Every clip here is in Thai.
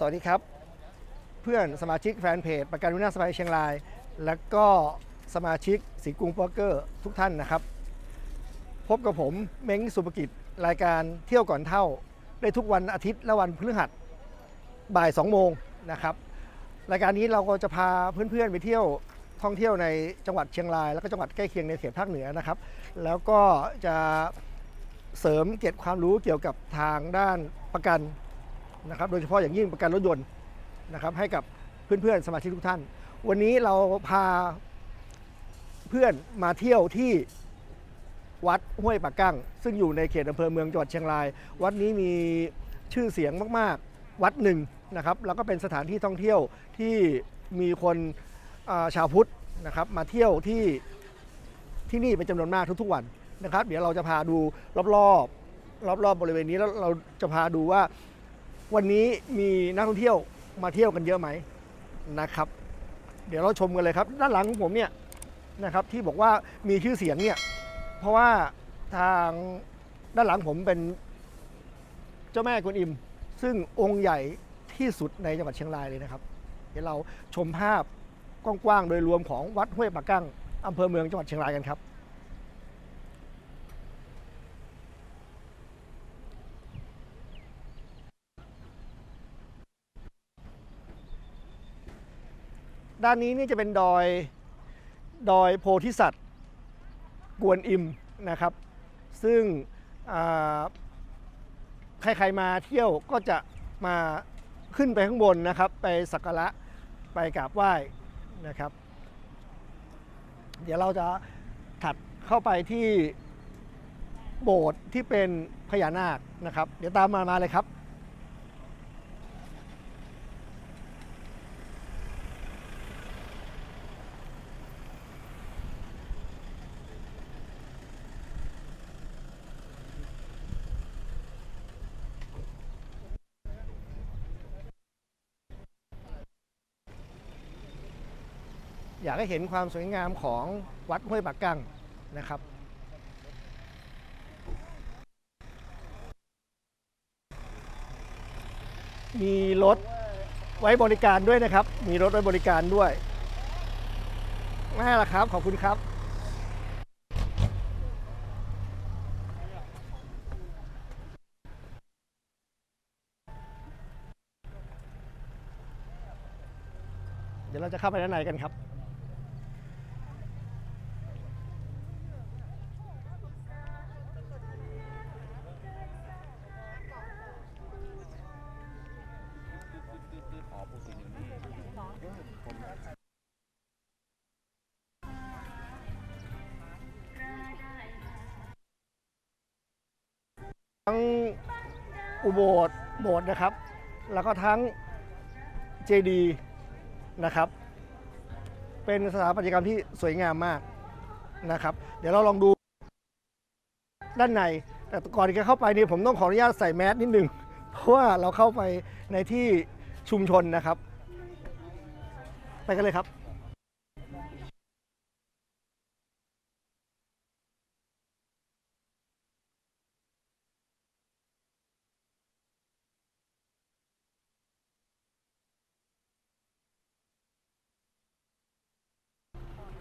สวัสดีครับ เพื่อนสมาชิกแฟนเพจ ประกันวินาศภัยเชียงราย และก็สมาชิกสีกุงโป๊กเกอร์ทุกท่านนะครับ พบกับผมเม้งสุภกิจรายการเที่ยวก่อนเท่า ได้ทุกวันอาทิตย์และวันพฤหัสบ่าย2โมงนะครับ รายการนี้เราก็จะพาเพื่อนๆไปเที่ยวท่องเที่ยวในจังหวัดเชียงราย แล้วก็จังหวัดใกล้เคียงในเขตภาคเหนือนะครับ แล้วก็จะเสริมเก็บความรู้เกี่ยวกับทางด้านประกัน นะครับโดยเฉพาะอย่างยิ่งประกันรถยนต์นะครับให้กับเพื่อนๆสมาชิกทุกท่าน วันนี้เราพาเพื่อนมาเที่ยวที่วัดห้วยปากกั้ง ซึ่งอยู่ในเขตอำเภอเมืองจังหวัดเชียงราย วัดนี้มีชื่อเสียงมากๆ วัดหนึ่งนะครับแล้วก็เป็นสถานที่ท่องเที่ยวที่มีคนชาวพุทธนะครับมาเที่ยวที่ที่นี่เป็นจำนวนมากทุกๆวันนะครับ เดี๋ยวเราจะพาดูรอบๆรอบๆบริเวณนี้แล้วเราจะพาดูว่า วันนี้มีนักท่องเที่ยวมาเที่ยวกันเยอะไหมนะครับ เดี๋ยวเราชมกันเลยครับ ด้านหลังของผมเนี่ยนะครับที่บอกว่ามีชื่อเสียงเนี่ยเพราะว่าทางด้านหลังผมเป็นเจ้าแม่กวนอิม ซึ่งองค์ใหญ่ที่สุดในจังหวัดเชียงรายเลยนะครับ เดี๋ยวเราชมภาพกว้างๆโดยรวมของวัดห้วยปากกั้งอำเภอเมืองจังหวัดเชียงรายกันครับ ด้านนี้นี่จะเป็นดอยดอยโพธิสัตว์กวนอิมนะครับ ซึ่งใครๆมาเที่ยวก็จะมาขึ้นไปข้างบนนะครับ ไปสักการะไปกราบไหว้นะครับ เดี๋ยวเราจะถัดเข้าไปที่โบสถ์ที่เป็นพญานาคนะครับ เดี๋ยวตามมามาเลยครับ อยากให้เห็นความสวยงามของวัดห้วยปากกั้งนะครับมีรถไว้บริการด้วยนะครับ มีรถไว้บริการด้วยน่าละครับ ขอบคุณครับ เดี๋ยวเราจะเข้าไปด้านในกันครับ อุโบสถ์โบสถ์นะครับ แล้วก็ทั้งเจดีนะครับ เป็นสถาปัตยกรรมที่สวยงามมากนะครับ เดี๋ยวเราลองดูด้านใน แต่ก่อนที่จะเข้าไปนี่ผมต้องขออนุญาตใส่แมสนิดนึง เพราะว่าเราเข้าไปในที่ชุมชนนะครับ ไปกันเลยครับ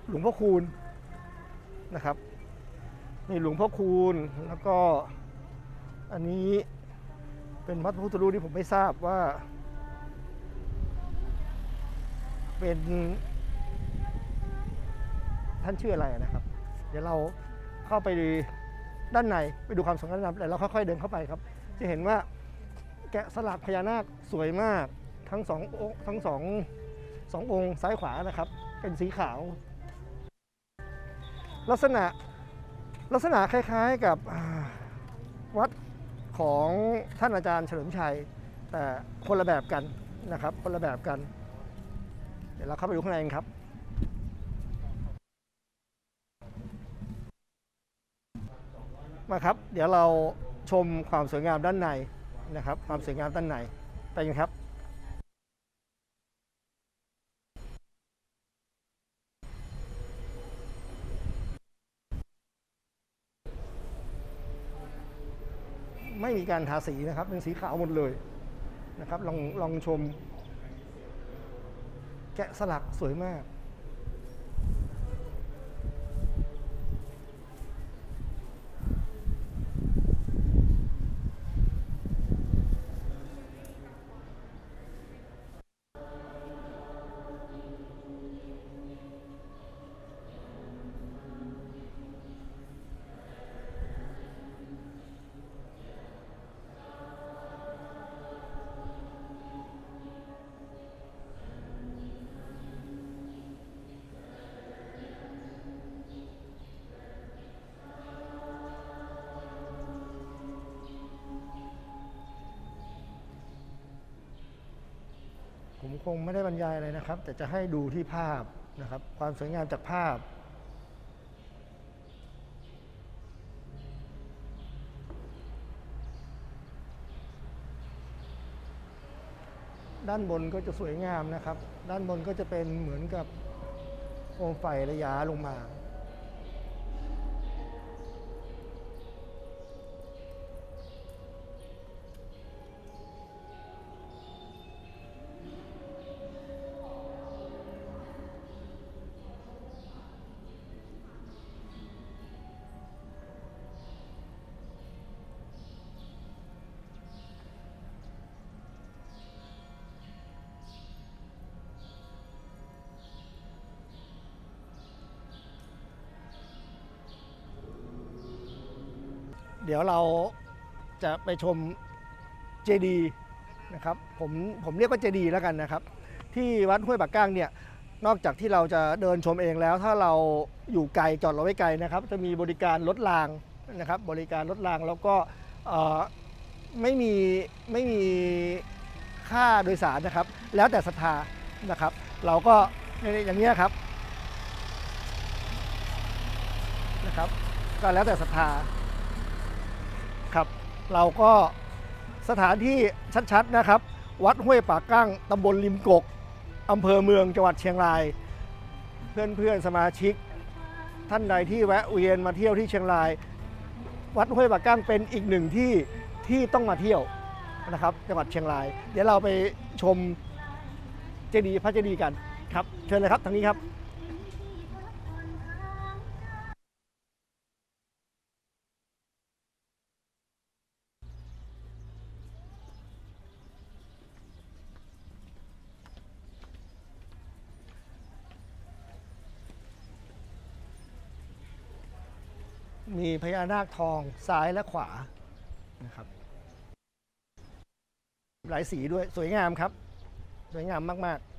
หลวงพ่อคูณนะครับนี่หลวงพ่อคูณแล้วก็อันนี้เป็นพระพุทธรูปที่ผมไม่ทราบว่า เป็นท่านชื่ออะไรนะครับ เดี๋ยวเราเข้าไปด้านในไปดูความสวยงามแล้วเราค่อยๆเดินเข้าไปครับ จะเห็นว่าแกะสลักพญานาคสวยมากทั้งสององค์ทั้งสองสององค์ซ้ายขวานะครับ เป็นสีขาว ลักษณะลักษณะคล้ายๆกับวัดของท่านอาจารย์เฉลิมชัย แต่คนละแบบกันนะครับ คนละแบบกัน เดี๋ยวเราเข้าไปดูข้างในกันครับมาครับ เดี๋ยวเราชมความสวยงามด้านในนะครับ ความสวยงามด้านในไปกันครับ ไม่มีการทาสีนะครับ เป็นสีขาวหมดเลยนะครับ ลองลองชม แกะสลักสวยมาก คงไม่ได้บรรยายอะไรนะครับ แต่จะให้ดูที่ภาพนะครับ ความสวยงามจากภาพ ด้านบนก็จะสวยงามนะครับ ด้านบนก็จะเป็นเหมือนกับโคมไฟระยะลงมา เดี๋ยวเราจะไปชมเจดีนะครับผมผมเรียกว่าเจดีแล้วกันนะครับ ที่วัดห้วยปากก้างเนี่ยนอกจากที่เราจะเดินชมเองแล้ว ถ้าเราอยู่ไกลจอดเรถไว้ไกลนะครับ จะมีบริการรถรางนะครับ บริการรถรางแล้วก็ไม่มีไม่มีค่าโดยสารนะครับ แล้วแต่ศรัทธานะครับ เราก็อย่างนี้ครับนะครับ ก็แล้วแต่ศรัทธา เราก็สถานที่ชัดๆนะครับ วัดห้วยป่ากั้งตำบลริมกกอำเภอเมืองจังหวัดเชียงราย เพื่อนๆสมาชิก ท่านใดที่แวะเวียนมาเที่ยวที่เชียงราย วัดห้วยป่ากั้งเป็นอีกหนึ่งที่ที่ต้องมาเที่ยวนะครับ จังหวัดเชียงราย เดี๋ยวเราไปชมเจดีย์พระเจดีย์กันครับ เชิญเลยครับทางนี้ครับ มีพญานาคทองซ้ายและขวานะครับ หลายสีด้วยสวยงามครับ สวยงามมาก ๆ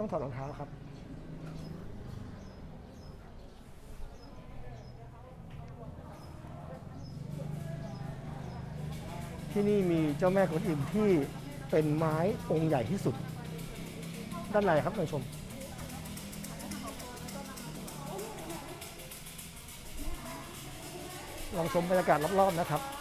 ต้องถอดรองเท้าครับ ที่นี่มีเจ้าแม่กวนอิมที่เป็นไม้องค์ใหญ่ที่สุด ด้านในครับท่านชมลองชมบรรยากาศรอบๆนะครับ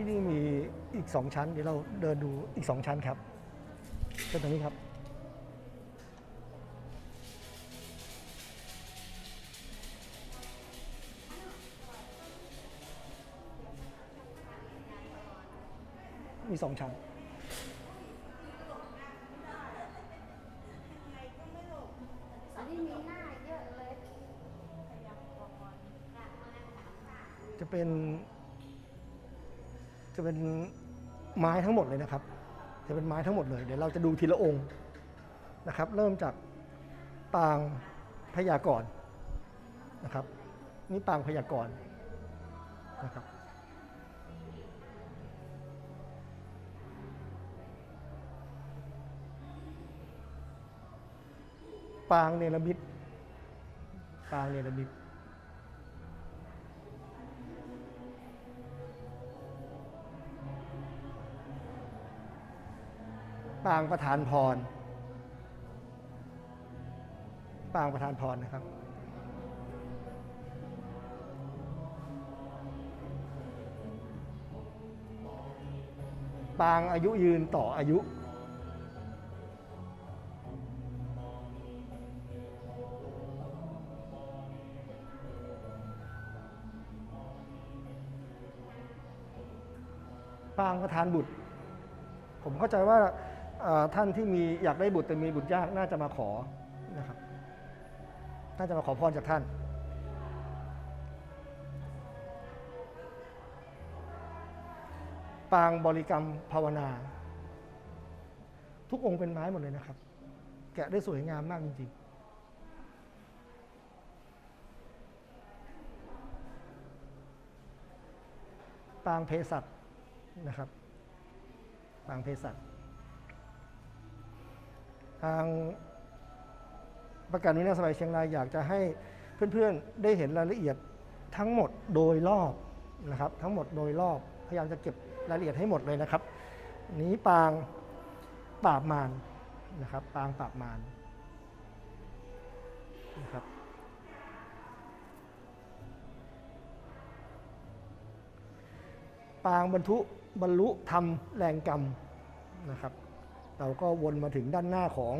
ที่นี่มีอีกสองชั้น เดี๋ยวเราเดินดูอีกสองชั้นครับเชิญตรงนี้ครับ มีสองชั้นนี้มีหน้าเยอะเลย จะเป็น จะเป็น ไม้ทั้งหมดเลยนะครับ จะเป็นไม้ทั้งหมดเลยเดี๋ยวเราจะดูทีละองค์นะครับ เริ่มจากปางพยากรณ์นะครับ นี่ปางพยากรณ์นะครับปางเนรมิตปางเนรมิต ปางประธานพร ปางประธานพรนะครับ ปางอายุยืนต่ออายุปางประธานบุตร ผมเข้าใจว่า ท่านที่มีอยากได้บุตรแต่มีบุตรยากน่าจะมาขอนะครับน่าจะมาขอพรจากท่าน ปางบริกรรมภาวนา ทุกองค์เป็นไม้หมดเลยนะครับ แกะได้สวยงามมากจริงๆปางเภสัชนะครับ ปางเภสัช ทางประกันวินาศภัยเชียงรายอยากจะให้เพื่อนๆได้เห็นรายละเอียดทั้งหมดโดยรอบนะครับทั้งหมดโดยรอบพยายามจะเก็บรายละเอียดให้หมดเลยนะครับนนี้ปางปราบมารนะครับปางปราบมารนะครับปางบรรทุบรรลุธรรมแรงกรรมนะครับ เราก็วนมาถึงด้านหน้าของ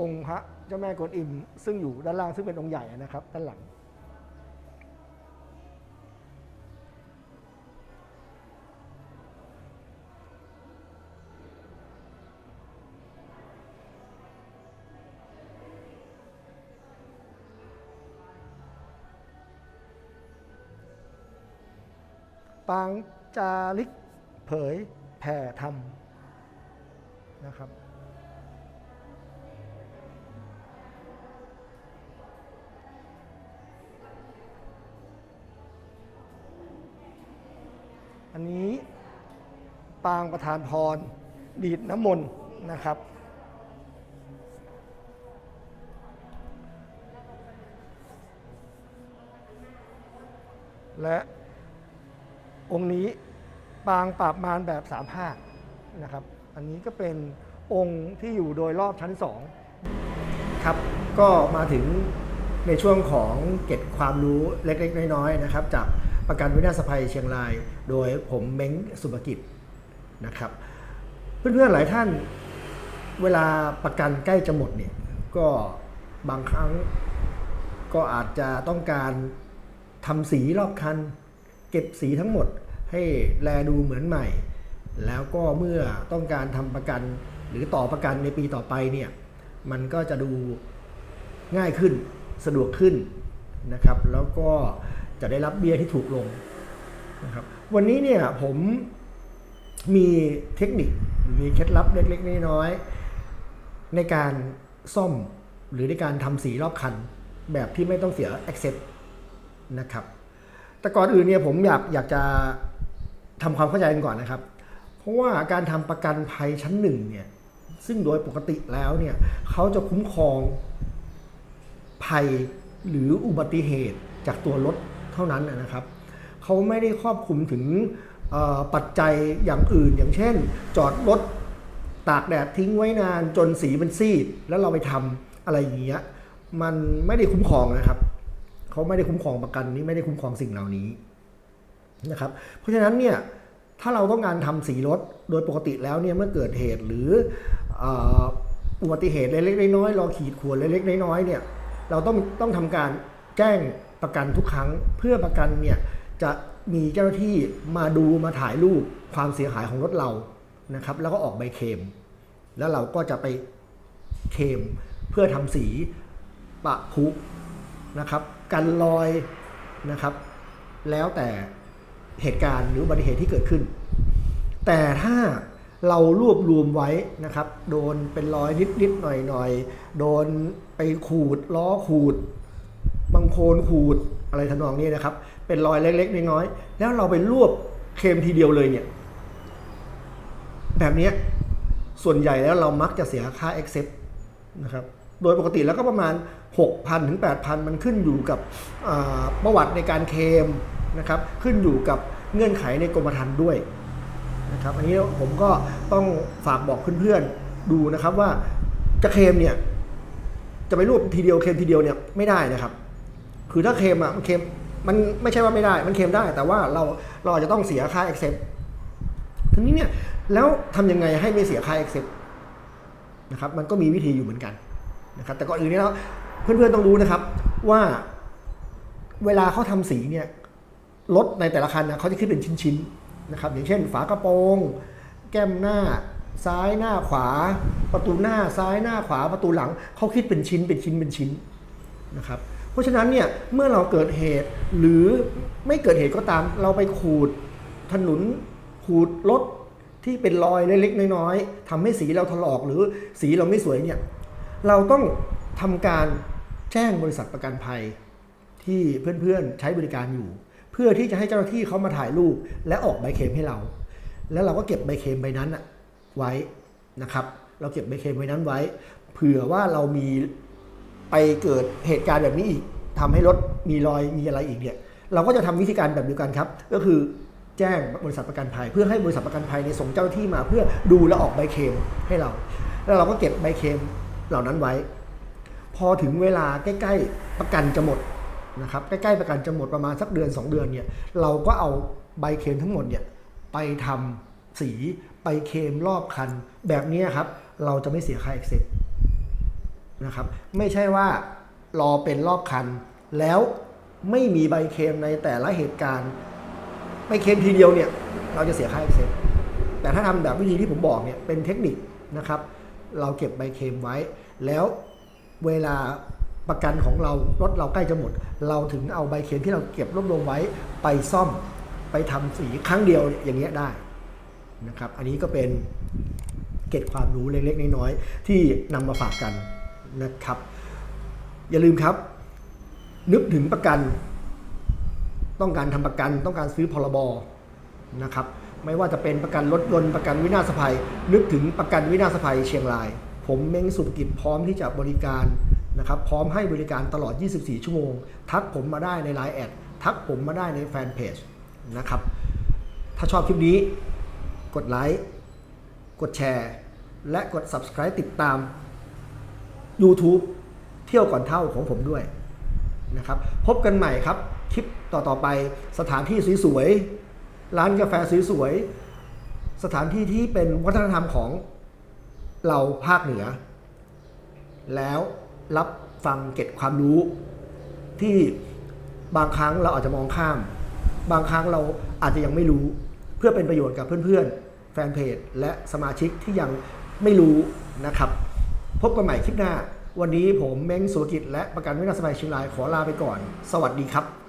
องค์พระเจ้าแม่กวนอิม ซึ่งอยู่ด้านล่างซึ่งเป็นองค์ใหญ่นะครับ ด้านหลัง ปางจาริกเผยแผ่ธรรม นะครับ อันนี้ปางประธานพร ดีดน้ำมนต์นะครับและองค์นี้ปางปราบมารแบบสามภาคนะครับ อันนี้ก็เป็นองค์ที่อยู่โดยรอบชั้นสองครับ ก็มาถึงในช่วงของเก็บความรู้เล็กๆ น้อยๆ นะครับ จากประกันวินาศภัยเชียงราย โดยผมเม้งสุภกิจนะครับ เพื่อนๆหลายท่านเวลาประกันใกล้จะหมดเนี่ยก็บางครั้งก็อาจจะต้องการทำสีรอบคัน เก็บสีทั้งหมดให้แลดูเหมือนใหม่ แล้วก็เมื่อต้องการทำประกันหรือต่อประกันในปีต่อไปเนี่ยมันก็จะดูง่ายขึ้นสะดวกขึ้นนะครับ แล้วก็จะได้รับเบี้ยที่ถูกลงนะครับวันนี้เนี่ยผมมีเทคนิคหรือมีเคล็ดลับเล็กๆน้อยๆในการซ่อมหรือในการทำสีรอบคันแบบที่ไม่ต้องเสีย access นะครับ แต่ก่อนอื่นเนี่ยผมอยากอยากจะทำความเข้าใจกันก่อนนะครับ เพราะว่าการทำประกันภัยชั้นหนึ่งเนี่ย ซึ่งโดยปกติแล้วเนี่ยเขาจะคุ้มครองภัยหรืออุบัติเหตุจากตัวรถเท่านั้นนะครับเขาไม่ได้ครอบคลุมถึงปัจจัยอย่างอื่น อย่างเช่น จอดรถตากแดดทิ้งไว้นานจนสีมันซีด แล้วเราไปทำอะไรอย่างเงี้ยมันไม่ได้คุ้มครองนะครับเขาไม่ได้คุ้มครองประกันนี้ไม่ได้คุ้มครองสิ่งเหล่านี้นะครับ เพราะฉะนั้นเนี่ย ถ้าเราต้องการทำสีรถโดยปกติแล้วเนี่ยเมื่อเกิดเหตุหรืออุบัติเหตุเล็กๆน้อยๆรอขีดข่วนเล็กๆน้อยๆเนี่ยเราต้องต้องทำการแจ้งประกันทุกครั้ง เพื่อประกันเนี่ยจะมีเจ้าหน้าที่มาดูมาถ่ายรูปความเสียหายของรถเรานะครับแล้วก็ออกใบเคม แล้วเราก็จะไปเคมเพื่อทำสีปะพุนะครับกันรอยนะครับ แล้วแต่ เหตุการณ์หรืออุบัติเหตุที่เกิดขึ้น แต่ถ้าเรารวบรวมไว้นะครับ โดนเป็นรอยนิดนิดๆหน่อยหน่อยๆโดนไปขูดล้อขูดบางโคลนขูดอะไรทำนองนี้นะครับ เป็นรอยเล็ก ๆ น้อยๆแล้วเราไปรวบเคมทีเดียวเลยเนี่ยแบบนี้ส่วนใหญ่แล้วเรามักจะเสียค่า accept นะครับโดยปกติแล้วก็ประมาณ 6,000 ถึง 8,000 มันขึ้นอยู่กับประวัติในการเคม นะครับขึ้นอยู่กับเงื่อนไขในกรมธรรม์ด้วยนะครับอันนี้ผมก็ต้องฝากบอกเพื่อนๆดูนะครับว่าจะเคลมเนี่ยจะไปรวบทีเดียวเคลมทีเดียวเนี่ยไม่ได้นะครับ คือถ้าเคลมอะมันเคลมมันไม่ใช่ว่าไม่ได้ มันเคลมได้ แต่ว่าเราเราจะต้องเสียค่า accept ทีนี้เนี่ยแล้วทำยังไงให้ไม่เสียค่า accept นะครับมันก็มีวิธีอยู่เหมือนกันนะครับแต่ก่อนอื่นนี้แล้วเพื่อนๆต้องรู้นะครับว่าเวลาเขาทำสีเนี่ย รถในแต่ละคันนะเขาจะคิดเป็นชิ้นๆนะครับอย่างเช่น ฝากระโปรง แก้มหน้า ซ้ายหน้าขวา ประตูหน้าซ้ายหน้าขวาประตูหลังเขาคิดเป็นชิ้นเป็นชิ้นเป็นชิ้นนะครับเพราะฉะนั้นเนี่ยเมื่อเราเกิดเหตุหรือไม่เกิดเหตุก็ตาม เราไปขูดถนนขูดรถที่เป็นรอยเล็กๆน้อยๆทำให้สีเราถลอกหรือสีเราไม่สวยเนี่ยเราต้องทำการแจ้งบริษัทประกันภัยที่เพื่อนๆใช้บริการอยู่ เพื่อที่จะให้เจ้าหน้าที่เขามาถ่ายรูปและออกใบเคลมให้เรา แล้วเราก็เก็บใบเคลมใบนั้นอะไว้นะครับ เราเก็บใบเคลมใบนั้นไว้ เผื่อว่าเรามีไปเกิดเหตุการณ์แบบนี้อีกทำให้รถมีรอยมีอะไรอีกเนี่ยเราก็จะทำวิธีการแบบเดียวกันครับ ก็คือแจ้งบริษัทประกันภัย เพื่อให้บริษัทประกันภัยเนี่ส่งเจ้าหน้าที่มา เพื่อดูและออกใบเคลมให้เรา แล้วเราก็เก็บใบเคลมเหล่านั้นไว้ พอถึงเวลาใกล้ ๆ ประกันจะหมด นะครับใกล้ๆประกันจะหมดประมาณสักเดือน 2 เดือนเนี่ยเราก็เอาใบเคลมทั้งหมดเนี่ยไปทำสีไปเคลมรอบคัน แบบนี้ครับเราจะไม่เสียค่าเอ็กเซนะครับไม่ใช่ว่ารอเป็นรอบคัน แล้วไม่มีใบเคลมในแต่ละเหตุการณ์ไปเคลมทีเดียวเนี่ยเราจะเสียค่าเอ็กเซแต่ถ้าทำแบบวิธีที่ผมบอกเนี่ยเป็นเทคนิคนะครับ เราเก็บใบเคลมไว้ แล้วเวลา ประกันของเรารถเราใกล้จะหมด เราถึงเอาใบเคลมที่เราเก็บรวบรวมไว้ไปซ่อมไปทำสีครั้งเดียวอย่างเงี้ยได้นะครับ อันนี้ก็เป็นเกร็ดความรู้เล็กๆน้อยๆที่นำมาฝากกันนะครับ อย่าลืมครับ นึกถึงประกัน ต้องการทำประกันต้องการซื้อพรบนะครับไม่ว่าจะเป็นประกันรถยนต์ประกันวินาศภัย นึกถึงประกันวินาศภัยเชียงราย ผมเม้งสุภกิจพร้อมที่จะบริการ นะครับพร้อมให้บริการตลอด 24 ชั่วโมง ทักผมมาได้ใน Line แอดทักผมมาได้ในแฟนเพจนะครับ ถ้าชอบคลิปนี้ กดไลค์ กดแชร์ และกด subscribe ติดตาม YouTube เที่ยวก่อนเท่าของผมด้วยนะครับ พบกันใหม่ครับ คลิปต่อ ๆ ไปสถานที่สวยๆ ร้านกาแฟสวยๆ สถานที่ที่เป็นวัฒนธรรมของเราภาคเหนือ แล้ว รับฟังเก็บความรู้ ที่บางครั้งเราอาจจะมองข้าม บางครั้งเราอาจจะยังไม่รู้ เพื่อเป็นประโยชน์กับเพื่อนๆ แฟนเพจ และสมาชิกที่ยังไม่รู้นะครับ พบกันใหม่คลิปหน้า วันนี้ผมเม้งสุกิจและประกันวินาศภัยชิงรายขอลาไปก่อน สวัสดีครับ